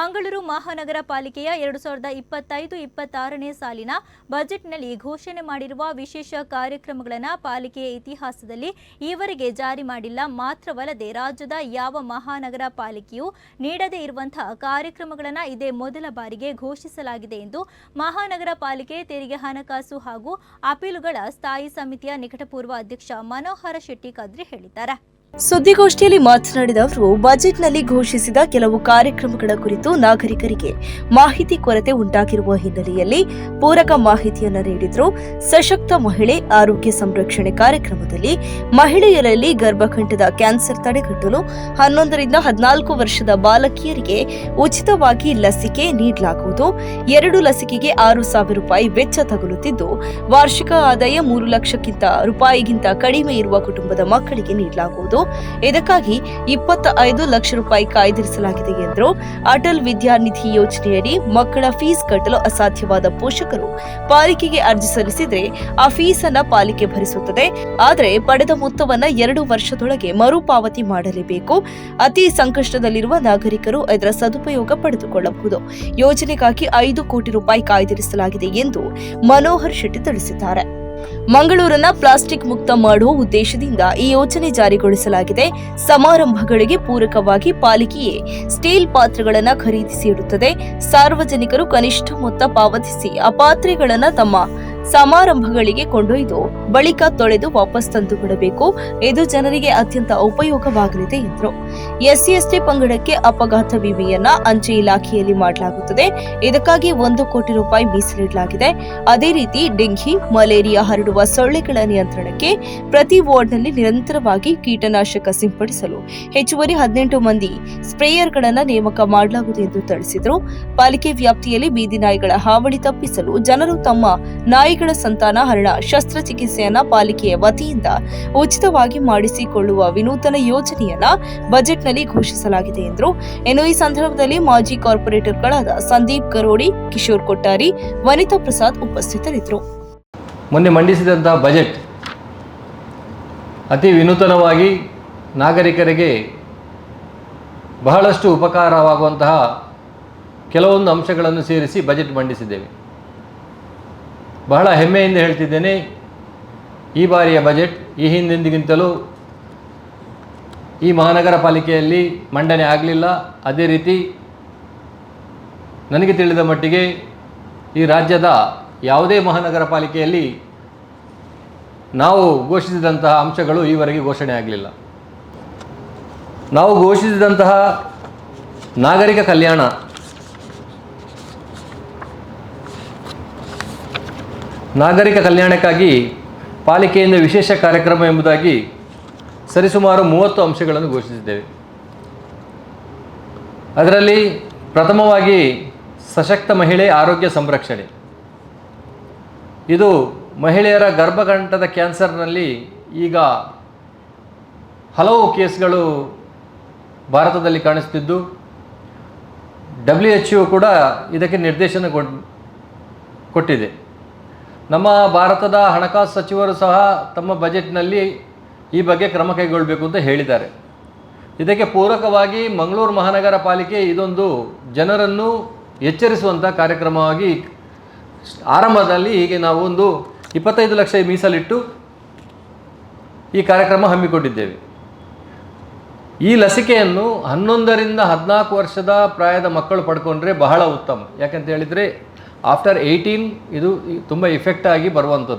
ಮಂಗಳೂರು ಮಹಾನಗರ ಪಾಲಿಕೆಯ ಎರಡು ಸಾವಿರದ ಇಪ್ಪತ್ತೈದು ಇಪ್ಪತ್ತಾರನೇ ಸಾಲಿನ ಬಜೆಟ್ನಲ್ಲಿ ಘೋಷಣೆ ಮಾಡಿರುವ ವಿಶೇಷ ಕಾರ್ಯಕ್ರಮಗಳನ್ನು ಪಾಲಿಕೆಯ ಇತಿಹಾಸದಲ್ಲಿ ಈವರೆಗೆ ಜಾರಿ ಮಾಡಿಲ್ಲ. ಮಾತ್ರವಲ್ಲದೆ ರಾಜ್ಯದ ಯಾವ ಮಹಾನಗರ ಪಾಲಿಕೆಯೂ ನೀಡದೇ ಇರುವಂತಹ ಕಾರ್ಯಕ್ರಮಗಳನ್ನು ಇದೇ ಮೊದಲ ಬಾರಿಗೆ ಘೋಷಿಸಲಾಗಿದೆ ಎಂದು ಮಹಾನಗರ ಪಾಲಿಕೆ ತೆರಿಗೆ ಹಣಕಾಸು ಹಾಗೂ ಅಪೀಲುಗಳ ಸ್ಥಾಯಿ ಸಮಿತಿಯ ನಿಕಟಪೂರ್ವ ಅಧ್ಯಕ್ಷ ಮನೋಹರ ಶೆಟ್ಟಿ ಕದ್ರಿ ಹೇಳಿದ್ದಾರೆ. ಸುದ್ದಿಗೋಷ್ಠಿಯಲ್ಲಿ ಮಾತನಾಡಿದ ಅವರು, ಬಜೆಟ್ನಲ್ಲಿ ಘೋಷಿಸಿದ ಕೆಲವು ಕಾರ್ಯಕ್ರಮಗಳ ಕುರಿತು ನಾಗರಿಕರಿಗೆ ಮಾಹಿತಿ ಕೊರತೆ ಉಂಟಾಗಿರುವ ಹಿನ್ನೆಲೆಯಲ್ಲಿ ಪೂರಕ ಮಾಹಿತಿಯನ್ನು ನೀಡಿದ್ರು. ಸಶಕ್ತ ಮಹಿಳೆ ಆರೋಗ್ಯ ಸಂರಕ್ಷಣೆ ಕಾರ್ಯಕ್ರಮದಲ್ಲಿ ಮಹಿಳೆಯರಲ್ಲಿ ಗರ್ಭಕಂಠದ ಕ್ಯಾನ್ಸರ್ ತಡೆಗಟ್ಟಲು ಹನ್ನೊಂದರಿಂದ ಹದಿನಾಲ್ಕು ವರ್ಷದ ಬಾಲಕಿಯರಿಗೆ ಉಚಿತವಾಗಿ ಲಸಿಕೆ ನೀಡಲಾಗುವುದು. ಎರಡು ಲಸಿಕೆಗೆ ಆರು ಸಾವಿರ ರೂಪಾಯಿ ವೆಚ್ಚ ತಗುಲುತ್ತಿದ್ದು, ವಾರ್ಷಿಕ ಆದಾಯ ಮೂರು ಲಕ್ಷಕ್ಕಿಂತ ರೂಪಾಯಿಗಿಂತ ಕಡಿಮೆ ಇರುವ ಕುಟುಂಬದ ಮಕ್ಕಳಿಗೆ ನೀಡಲಾಗುವುದು. ಇದಕ್ಕಾಗಿ ಇಪ್ಪತ್ತ ಐದು ಲಕ್ಷ ರೂಪಾಯಿ ಕಾಯ್ದಿರಿಸಲಾಗಿದೆ ಎಂದರು. ಅಟಲ್ ವಿದ್ಯಾನಿಧಿ ಯೋಜನೆಯಡಿ ಮಕ್ಕಳ ಫೀಸ್ ಕಟ್ಟಲು ಅಸಾಧ್ಯವಾದ ಪೋಷಕರು ಪಾಲಿಕೆಗೆ ಅರ್ಜಿ ಸಲ್ಲಿಸಿದ್ರೆ ಆ ಫೀಸ್ ಅನ್ನ ಪಾಲಿಕೆ ಭರಿಸುತ್ತದೆ. ಆದರೆ ಪಡೆದ ಮೊತ್ತವನ್ನ ಎರಡು ವರ್ಷದೊಳಗೆ ಮರುಪಾವತಿ ಮಾಡಲೇಬೇಕು. ಅತಿ ಸಂಕಷ್ಟದಲ್ಲಿರುವ ನಾಗರಿಕರು ಇದರ ಸದುಪಯೋಗ ಪಡೆದುಕೊಳ್ಳಬಹುದು. ಯೋಜನೆಗಾಗಿ ಐದು ಕೋಟಿ ರೂಪಾಯಿ ಕಾಯ್ದಿರಿಸಲಾಗಿದೆ ಎಂದು ಮನೋಹರ್ ಶೆಟ್ಟಿ ತಿಳಿಸಿದ್ದಾರೆ. ಮಂಗಳೂರನ್ನ ಪ್ಲಾಸ್ಟಿಕ್ ಮುಕ್ತ ಮಾಡುವ ಉದ್ದೇಶದಿಂದ ಈ ಯೋಜನೆ ಜಾರಿಗೊಳಿಸಲಾಗಿದೆ. ಸಮಾರಂಭಗಳಿಗೆ ಪೂರಕವಾಗಿ ಪಾಲಿಕೆಯೇ ಸ್ಟೀಲ್ ಪಾತ್ರೆಗಳನ್ನು ಖರೀದಿಸಿ ಇಡುತ್ತದೆ. ಸಾರ್ವಜನಿಕರು ಕನಿಷ್ಠ ಮೊತ್ತ ಪಾವತಿಸಿ ಆ ಪಾತ್ರೆಗಳನ್ನು ತಮ್ಮ ಸಮಾರಂಭಗಳಿಗೆ ಕೊಂಡೊಯ್ದು ಬಳಿಕ ತೊಳೆದು ವಾಪಸ್ ತಂದು ಬಿಡಬೇಕು ಇದು ಜನರಿಗೆ ಅತ್ಯಂತ ಉಪಯೋಗವಾಗಲಿದೆ ಎಂದರು. ಎಸ್ಸಿ ಎಸ್ಟಿ ಪಂಗಡಕ್ಕೆ ಅಪಘಾತ ವಿಮೆಯನ್ನ ಅಂಚೆ ಇಲಾಖೆಯಲ್ಲಿ ಮಾಡಲಾಗುತ್ತದೆ. ಇದಕ್ಕಾಗಿ ಒಂದು ಕೋಟಿ ರೂಪಾಯಿ ಮೀಸಲಿಡಲಾಗಿದೆ. ಅದೇ ರೀತಿ ಡೆಂಘಿ, ಮಲೇರಿಯಾ ಹರಡುವ ಸೊಳ್ಳೆಗಳ ನಿಯಂತ್ರಣಕ್ಕೆ ಪ್ರತಿ ವಾರ್ಡ್ನಲ್ಲಿ ನಿರಂತರವಾಗಿ ಕೀಟನಾಶಕ ಸಿಂಪಡಿಸಲು ಹೆಚ್ಚುವರಿ ಹದಿನೆಂಟು ಮಂದಿ ಸ್ಪ್ರೇಯರ್ಗಳನ್ನು ನೇಮಕ ಮಾಡಲಾಗುವುದು ಎಂದು ತಿಳಿಸಿದರು. ಪಾಲಿಕೆ ವ್ಯಾಪ್ತಿಯಲ್ಲಿ ಬೀದಿ ನಾಯಿಗಳ ಹಾವಳಿ ತಪ್ಪಿಸಲು ಜನರು ತಮ್ಮ ನಾಯಿಗಳ ಸಂತಾನ ಹರಣ ಶಸ್ತ್ರಚಿಕಿತ್ಸೆಯನ್ನ ಪಾಲಿಕೆಯ ವತಿಯಿಂದ ಉಚಿತವಾಗಿ ಮಾಡಿಸಿಕೊಳ್ಳುವ ವಿನೂತನ ಯೋಜನೆಯನ್ನ ಬಜೆಟ್ನಲ್ಲಿ ಘೋಷಿಸಲಾಗಿದೆ ಎಂದರು. ಇನ್ನು ಈ ಸಂದರ್ಭದಲ್ಲಿ ಮಾಜಿ ಕಾರ್ಪೊರೇಟರ್ಗಳಾದ ಸಂದೀಪ್ ಕರೋಡಿ, ಕಿಶೋರ್ ಕೊಟ್ಟಾರಿ, ವನಿತಾ ಪ್ರಸಾದ್ ಉಪಸ್ಥಿತರಿದ್ದರು. ಮೊನ್ನೆ ಮಂಡಿಸಿದಂತಹ ಬಜೆಟ್ ಅತಿ ವಿನೂತನವಾಗಿ ನಾಗರಿಕರಿಗೆ ಬಹಳಷ್ಟು ಉಪಕಾರವಾಗುವಂತಹ ಕೆಲವೊಂದು ಅಂಶಗಳನ್ನು ಸೇರಿಸಿ ಬಜೆಟ್ ಮಂಡಿಸಿದ್ದೇವೆ. ಬಹಳ ಹೆಮ್ಮೆಯಿಂದ ಹೇಳ್ತಿದ್ದೇನೆ, ಈ ಬಾರಿಯ ಬಜೆಟ್ ಈ ಹಿಂದೆಂದಿಗಿಂತಲೂ ಈ ಮಹಾನಗರ ಪಾಲಿಕೆಯಲ್ಲಿ ಮಂಡನೆ ಆಗಲಿಲ್ಲ. ಅದೇ ರೀತಿ ನನಗೆ ತಿಳಿದ ಮಟ್ಟಿಗೆ ಈ ರಾಜ್ಯದ ಯಾವುದೇ ಮಹಾನಗರ ಪಾಲಿಕೆಯಲ್ಲಿ ನಾವು ಘೋಷಿಸಿದಂತಹ ಅಂಶಗಳು ಈವರೆಗೆ ಘೋಷಣೆ ಆಗಲಿಲ್ಲ. ನಾವು ಘೋಷಿಸಿದಂತಹ ನಾಗರಿಕ ಕಲ್ಯಾಣ ನಾಗರಿಕ ಕಲ್ಯಾಣಕ್ಕಾಗಿ ಪಾಲಿಕೆಯಿಂದ ವಿಶೇಷ ಕಾರ್ಯಕ್ರಮ ಎಂಬುದಾಗಿ ಸರಿಸುಮಾರು ಮೂವತ್ತು ಅಂಶಗಳನ್ನು ಘೋಷಿಸಿದ್ದೇವೆ. ಅದರಲ್ಲಿ ಪ್ರಥಮವಾಗಿ ಸಶಕ್ತ ಮಹಿಳೆ ಆರೋಗ್ಯ ಸಂರಕ್ಷಣೆ. ಇದು ಮಹಿಳೆಯರ ಗರ್ಭಕಂಠದ ಕ್ಯಾನ್ಸರ್ನಲ್ಲಿ ಈಗ ಹಲವು ಕೇಸ್ಗಳು ಭಾರತದಲ್ಲಿ ಕಾಣಿಸ್ತಿದ್ದು. ಡಬ್ಲ್ಯೂ ಎಚ್ ಯು ಕೂಡ ಇದಕ್ಕೆ ನಿರ್ದೇಶನ ಕೊಟ್ಟಿದೆ. ನಮ್ಮ ಭಾರತದ ಹಣಕಾಸು ಸಚಿವರು ಸಹ ತಮ್ಮ ಬಜೆಟ್ನಲ್ಲಿ ಈ ಬಗ್ಗೆ ಕ್ರಮ ಕೈಗೊಳ್ಳಬೇಕು ಅಂತ ಹೇಳಿದ್ದಾರೆ. ಇದಕ್ಕೆ ಪೂರಕವಾಗಿ ಮಂಗಳೂರು ಮಹಾನಗರ ಪಾಲಿಕೆ ಇದೊಂದು ಜನರನ್ನು ಎಚ್ಚರಿಸುವಂಥ ಕಾರ್ಯಕ್ರಮವಾಗಿ ಆರಂಭದಲ್ಲಿ ಹೀಗೆ ನಾವು ಒಂದು ಇಪ್ಪತ್ತೈದು ಲಕ್ಷ ಮೀಸಲಿಟ್ಟು ಈ ಕಾರ್ಯಕ್ರಮ ಹಮ್ಮಿಕೊಂಡಿದ್ದೇವೆ. ಈ ಲಸಿಕೆಯನ್ನು ಹನ್ನೊಂದರಿಂದ ಹದಿನಾಲ್ಕು ವರ್ಷದ ಪ್ರಾಯದ ಮಕ್ಕಳು ಪಡ್ಕೊಂಡ್ರೆ ಬಹಳ ಉತ್ತಮ. ಯಾಕಂತ ಹೇಳಿದರೆ, ಆಫ್ಟರ್ ಏಯ್ಟೀನ್ ಇದು ತುಂಬ ಇಫೆಕ್ಟ್ ಆಗಿ ಬರುವಂಥದ್ದು.